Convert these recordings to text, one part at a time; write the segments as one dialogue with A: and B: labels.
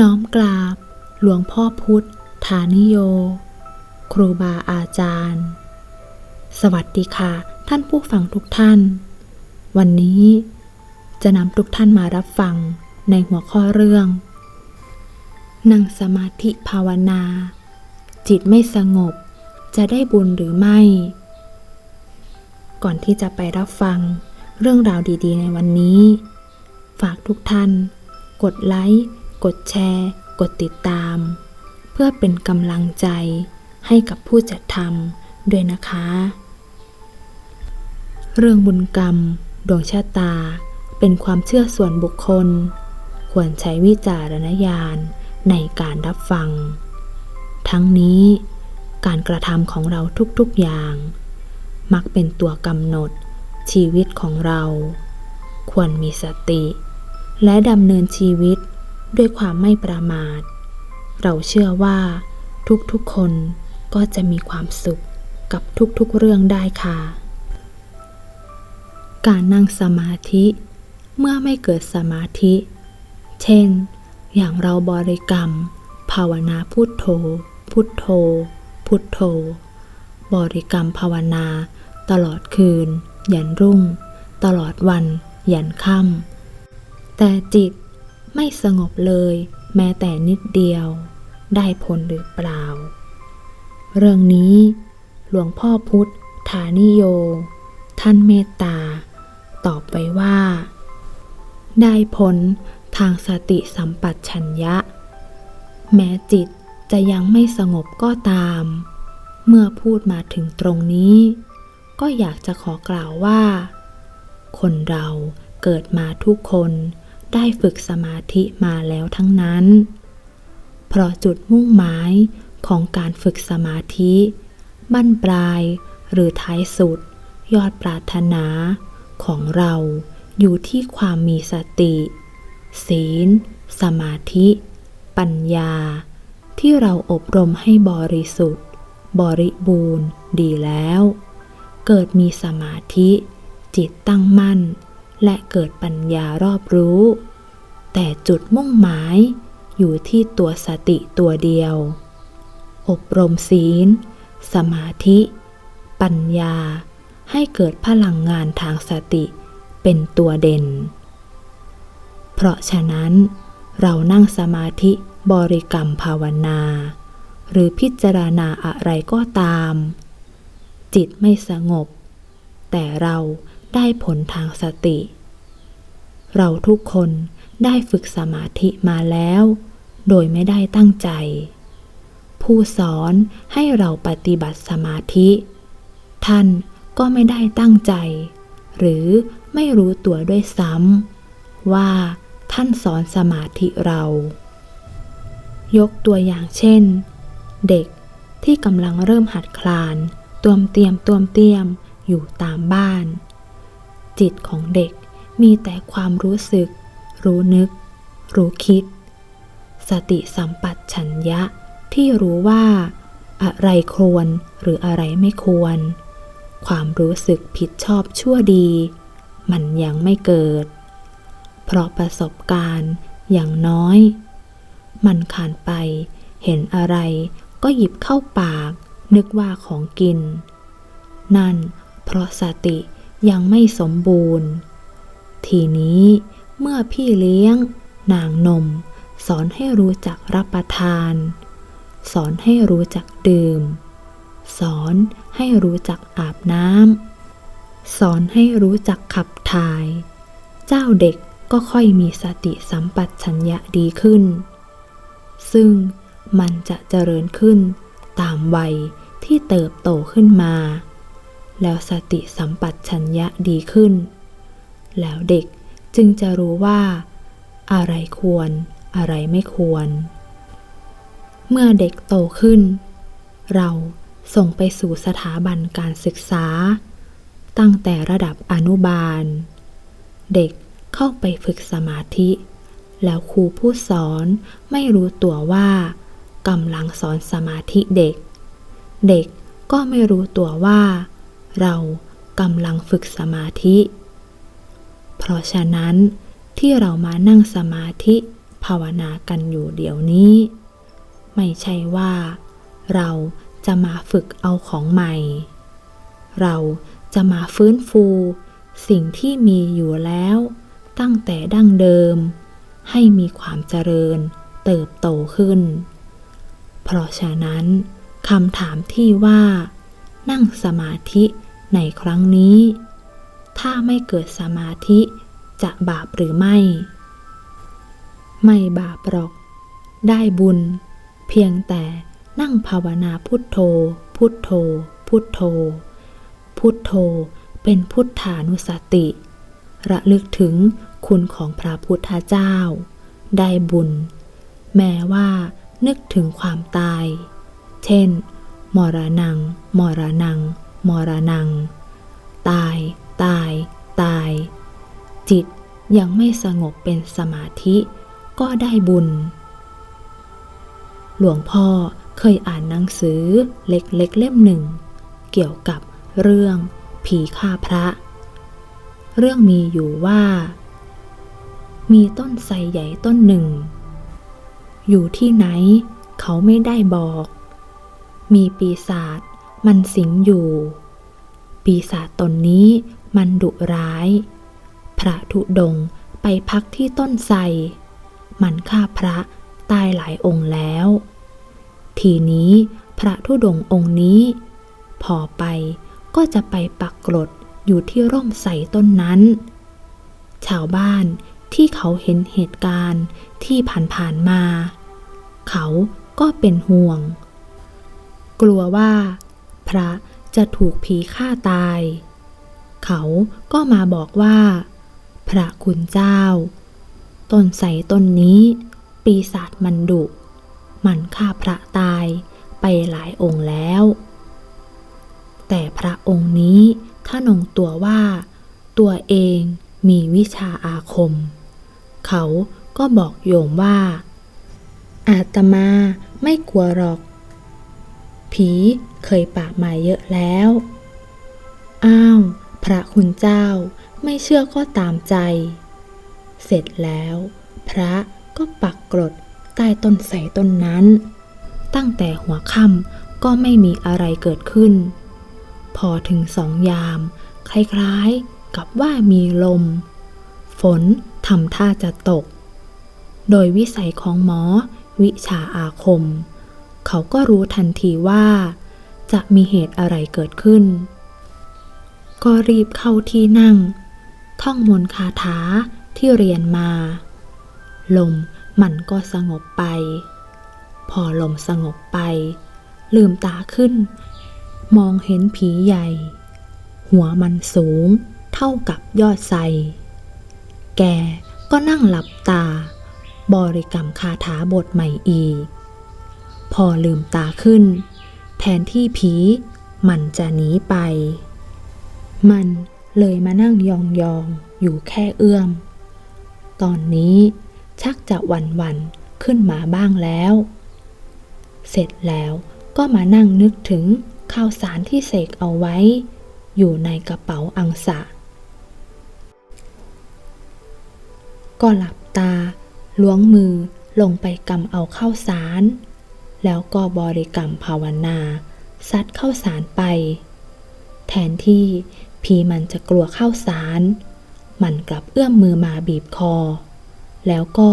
A: น้อมกราบ หลวงพ่อพุทธ ฐานิโย ครูบาอาจารย์ สวัสดีค่ะ ท่านผู้ฟังทุกท่าน วันนี้จะนำทุกท่านมารับฟังในหัวข้อเรื่อง นั่งสมาธิภาวนา จิตไม่สงบ จะได้บุญหรือไม่ ก่อนที่จะไปรับฟังเรื่องราวดีๆ ในวันนี้ ฝากทุกท่าน กดไลค์ กดแชร์ กดติดตาม เพื่อเป็นกำลังใจให้กับผู้จัดทำด้วยนะคะ เรื่องบุญกรรม ดวงชะตา เป็นความเชื่อส่วนบุคคล ควรใช้วิจารณญาณในการรับฟัง ทั้งนี้การกระทำของเราทุกๆอย่าง มักเป็นตัวกำหนดชีวิตของเรา ควรมีสติ และดำเนินชีวิต ด้วยความไม่ประมาท เราเชื่อว่าทุกๆคนก็จะมีความสุขกับทุกๆเรื่องได้ค่ะ การนั่งสมาธิเมื่อไม่เกิดสมาธิ เช่น อย่างเราบริกรรม ภาวนาพุทโธ พุทโธ พุทโธ บริกรรมภาวนา ตลอดคืน ยันรุ่ง ตลอดวัน ยันค่ำแต่จิต ไม่สงบเลย แม้แต่นิดเดียว ได้ผลหรือเปล่า เรื่องนี้ หลวงพ่อพุทธฐานิโย ท่านเมตตา ตอบไว้ว่า ได้ผลทางสติสัมปชัญญะ แม้จิตจะยังไม่สงบก็ตาม เมื่อพูดมาถึงตรงนี้ ก็อยากจะขอกล่าวว่า คนเราเกิดมาทุกคน ได้ฝึกสมาธิมาแล้วทั้งนั้น เพราะจุดมุ่งหมายของการฝึกสมาธิ บั้นปลายหรือท้ายสุด ยอดปรารถนาของเราอยู่ที่ความมีสติ ศีล สมาธิ ปัญญา ที่เราอบรมให้บริสุทธิ์ บริบูรณ์ ดีแล้ว เกิดมีสมาธิ จิตตั้งมั่น และเกิดปัญญารอบรู้ แต่จุดมุ่งหมายอยู่ที่ตัวสติตัวเดียว อบรมศีล สมาธิ ปัญญา ให้เกิดพลังงานทางสติเป็นตัวเด่น เพราะฉะนั้น เรานั่งสมาธิบริกรรมภาวนา หรือพิจารณาอะไรก็ตาม จิตไม่สงบ แต่เรา ได้ผลทางสติ เราทุกคนได้ฝึกสมาธิมาแล้ว โดยไม่ได้ตั้งใจ ผู้สอนให้เราปฏิบัติสมาธิ ท่านก็ไม่ได้ตั้งใจ หรือไม่รู้ตัวด้วยซ้ำว่าท่านสอนสมาธิเรา ยกตัวอย่างเช่น เด็กที่กำลังเริ่มหัดคลานตวมเตรียมตวมเตรียมอยู่ตามบ้าน จิตของเด็กมีแต่ความรู้สึก รู้นึก รู้คิด สติสัมปชัญญะที่รู้ว่า อะไรควรหรืออะไรไม่ควร ความรู้สึกผิดชอบชั่วดี มันยังไม่เกิด เพราะประสบการณ์อย่างน้อย มันขานไป เห็นอะไรก็หยิบเข้าปาก นึกว่าของกิน นั่นเพราะสติ ยังไม่สมบูรณ์ ทีนี้เมื่อพี่เลี้ยง นางนม สอนให้รู้จักรับประทาน สอนให้รู้จักดื่ม สอนให้รู้จักอาบน้ำสอนให้รู้จักขับถ่าย เจ้าเด็กก็ค่อยมีสติสัมปชัญญะดีขึ้น ซึ่งมันจะเจริญขึ้นตามวัยที่เติบโตขึ้นมา แล้วสติสัมปชัญญะดีขึ้น แล้วเด็กจึงจะรู้ว่า อะไรควรอะไรไม่ควร เมื่อเด็กโตขึ้น เราส่งไปสู่สถาบันการศึกษา ตั้งแต่ระดับอนุบาล เด็กเข้าไปฝึกสมาธิ แล้วครูผู้สอนไม่รู้ตัวว่ากำลังสอนสมาธิเด็ก เด็กก็ไม่รู้ตัวว่า เรากำลังฝึกสมาธิ เพราะฉะนั้นที่เรามานั่งสมาธิภาวนากันอยู่เดี๋ยวนี้ ไม่ใช่ว่าเราจะมาฝึกเอาของใหม่ เราจะมาฟื้นฟูสิ่งที่มีอยู่แล้ว ตั้งแต่ดั้งเดิม ให้มีความเจริญเติบโตขึ้น เพราะฉะนั้นคำถามที่ว่า นั่งสมาธิ ในครั้งนี้ ถ้าไม่เกิดสมาธิจะบาปหรือไม่ ไม่บาปหรอก ได้บุญ เพียงแต่นั่งภาวนาพุทโธ พุทโธ พุทโธ พุทโธเป็นพุทธานุสติ ระลึกถึงคุณของพระพุทธเจ้า ได้บุญ แม้ว่านึกถึงความตาย เช่น มรณงมรณง มรณงตาย ตาย ตาย จิตยังไม่สงบเป็นสมาธิก็ได้บุญ หลวงพ่อเคยอ่านหนังสือเล็กๆเล่มหนึ่ง เกี่ยวกับเรื่องผีฆ่าพระ เรื่องมีอยู่ว่า มีต้นไทรใหญ่ต้นหนึ่ง อยู่ที่ไหนเขาไม่ได้บอก มีปีศาจ มันสิงอยู่ ปีศาจตนนี้มันดุร้าย พระธุดงไปพักที่ต้นไทรมันฆ่าพระตายหลายองค์แล้ว ทีนี้พระธุดงองค์นี้ พอไปก็จะไปปักกรดอยู่ที่ร่มไทรต้นนั้น ชาวบ้านที่เขาเห็นเหตุการณ์ที่ผ่านๆมา เขาก็เป็นห่วง กลัวว่า พระจะถูกผีฆ่าตาย เขาก็มาบอกว่า พระคุณเจ้า ต้นไทรต้นนี้ ปีศาจมันดุ มันฆ่าพระตายไปหลายองค์แล้ว แต่พระองค์นี้ถ้านงตัวว่า ตัวเองมีวิชาอาคม เขาก็บอกโยมว่า อาตมาไม่กลัวหรอก ผี เคยปราบมาเยอะแล้ว อ้าว พระคุณเจ้าไม่เชื่อก็ตามใจ เสร็จแล้ว พระก็ปักกรดใต้ต้นไทรต้นนั้น ตั้งแต่หัวค่ำก็ไม่มีอะไรเกิดขึ้น พอถึงสองยาม คล้ายๆกับว่ามีลม ฝนทำท่าจะตก โดยวิสัยของหมอวิชาอาคม เขาก็รู้ทันทีว่า จะมีเหตุอะไรเกิดขึ้น ก็รีบเข้าที่นั่ง ท่องมนต์คาถาที่เรียนมา ลมมันก็สงบไป พอลมสงบไป ลืมตาขึ้น มองเห็นผีใหญ่ หัวมันสูงเท่ากับยอดไทรแกก็นั่งหลับตา บริกรรมคาถาบทใหม่อีก พอลืมตาขึ้น แทนที่ผี มันจะหนีไป มันเลยมานั่งยองๆอยู่แค่เอื้อม ตอนนี้ชักจะหวันๆขึ้นมาบ้างแล้ว เสร็จแล้วก็มานั่งนึกถึงข้าวสารที่เสกเอาไว้ อยู่ในกระเป๋าอังสะ ก็หลับตาล้วงมือลงไปกำเอาข้าวสาร แล้วก็บริกรรมภาวนาซัดข้าวสารไป แทนที่ผีมันจะกลัวข้าวสาร มันกลับเอื้อมมือมาบีบคอ แล้วก็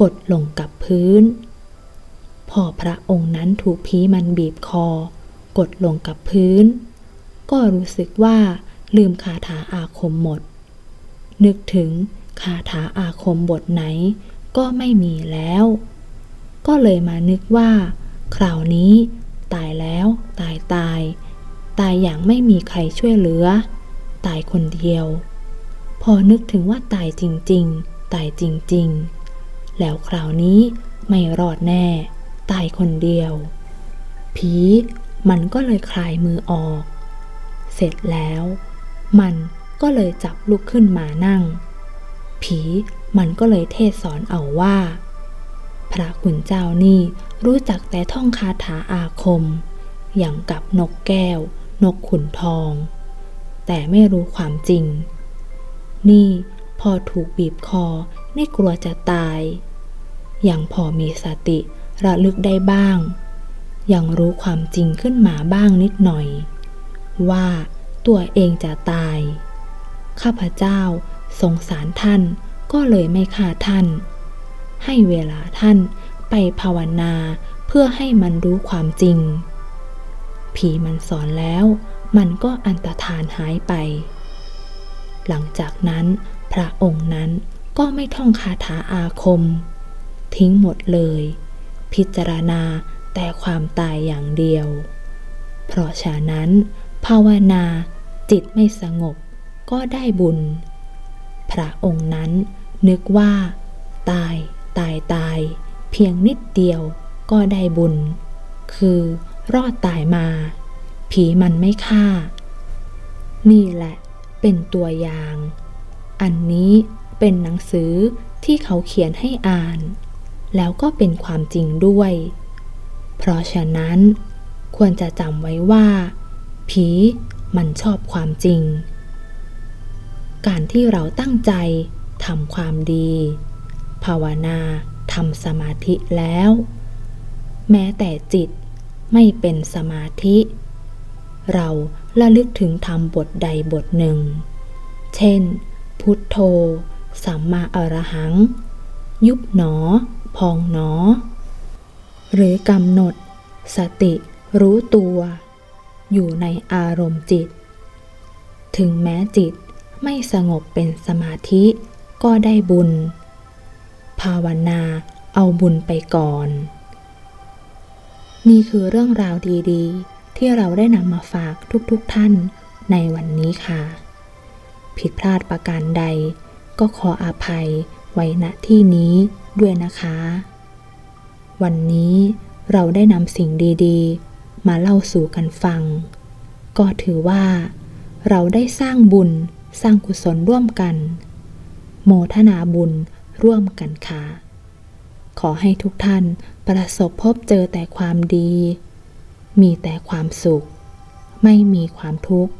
A: กดลงกับพื้น พอพระองค์นั้นถูกผีมันบีบคอ กดลงกับพื้น ก็รู้สึกว่าลืมคาถาอาคมหมด นึกถึงคาถาอาคมบทไหนก็ไม่มีแล้ว ก็เลยมานึกว่า คราวนี้ ตายแล้ว ตายตาย ตายอย่างไม่มีใครช่วยเหลือ ตายคนเดียว พอนึกถึงว่าตายจริง ๆ ตายจริง ๆ แล้วคราวนี้ไม่รอดแน่ ตายคนเดียว ผีมันก็เลยคลายมือออก เสร็จแล้ว มันก็เลยจับลุกขึ้นมานั่ง ผีมันก็เลยเทศสอนเอาว่า พระขุนเจ้านี่รู้จักแต่ท่องคาถาอาคม อย่างกับนกแก้ว นกขุนทอง แต่ไม่รู้ความจริง นี่พอถูกบีบคอนี่กลัวจะตายยังพอมีสติระลึกได้บ้าง ยังรู้ความจริงขึ้นมาบ้างนิดหน่อย ว่าตัวเองจะตาย ข้าพเจ้าสงสารท่านก็เลยไม่ฆ่าท่าน ให้เวลาท่านไปภาวนาเพื่อให้มันรู้ความจริง ผีมันสอนแล้วมันก็อันตรธานหายไป หลังจากนั้นพระองค์นั้นก็ไม่ท่องคาถาอาคม ทิ้งหมดเลย พิจารณาแต่ความตายอย่างเดียว เพราะฉะนั้น ภาวนาจิตไม่สงบก็ได้บุญ พระองค์นั้นนึกว่า ตาย ตายตาย เพียงนิดเดียวก็ได้บุญ คือรอดตายมา ผีมันไม่ฆ่า นี่แหละเป็นตัวอย่าง อันนี้เป็นหนังสือที่เขาเขียนให้อ่าน แล้วก็เป็นความจริงด้วย เพราะฉะนั้นควรจะจำไว้ว่า ผีมันชอบความจริง การที่เราตั้งใจทำความดี ภาวนาทำสมาธิแล้ว แม้แต่จิตไม่เป็นสมาธิ เราระลึกถึงธรรมบทใดบทหนึ่ง เช่น พุทโธ สัมมาอรหัง ยุบหนอ พองหนอ หรือกำหนด สติรู้ตัว อยู่ในอารมณ์จิต ถึงแม้จิตไม่สงบเป็นสมาธิก็ได้บุญ ภาวนาเอาบุญไปก่อน นี่คือเรื่องราวดีๆ ที่เราได้นำมาฝากทุกๆทท่านในวันนี้ค่ะ ผิดพลาดประการใด ก็ขออาภัยไว้ณที่นี้ด้วยนะคะ วันนี้เราได้นำสิ่งดีๆ มาเล่าสู่กันฟัง ก็ถือว่า เราได้สร้างบุญสร้างกุศลร่วมกัน โมทนาบุญ ร่วมกันค่ะ ขอให้ทุกท่านประสบพบเจอแต่ความดี มีแต่ความสุข ไม่มีความทุกข์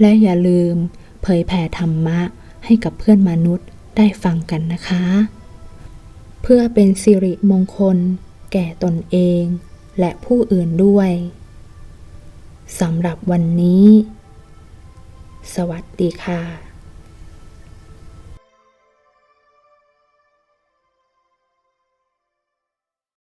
A: และอย่าลืมเผยแผ่ธรรมะให้กับเพื่อนมนุษย์ได้ฟังกันนะคะ เพื่อเป็นสิริมงคล แก่ตนเองและผู้อื่นด้วยสำหรับวันนี้ สวัสดีค่ะ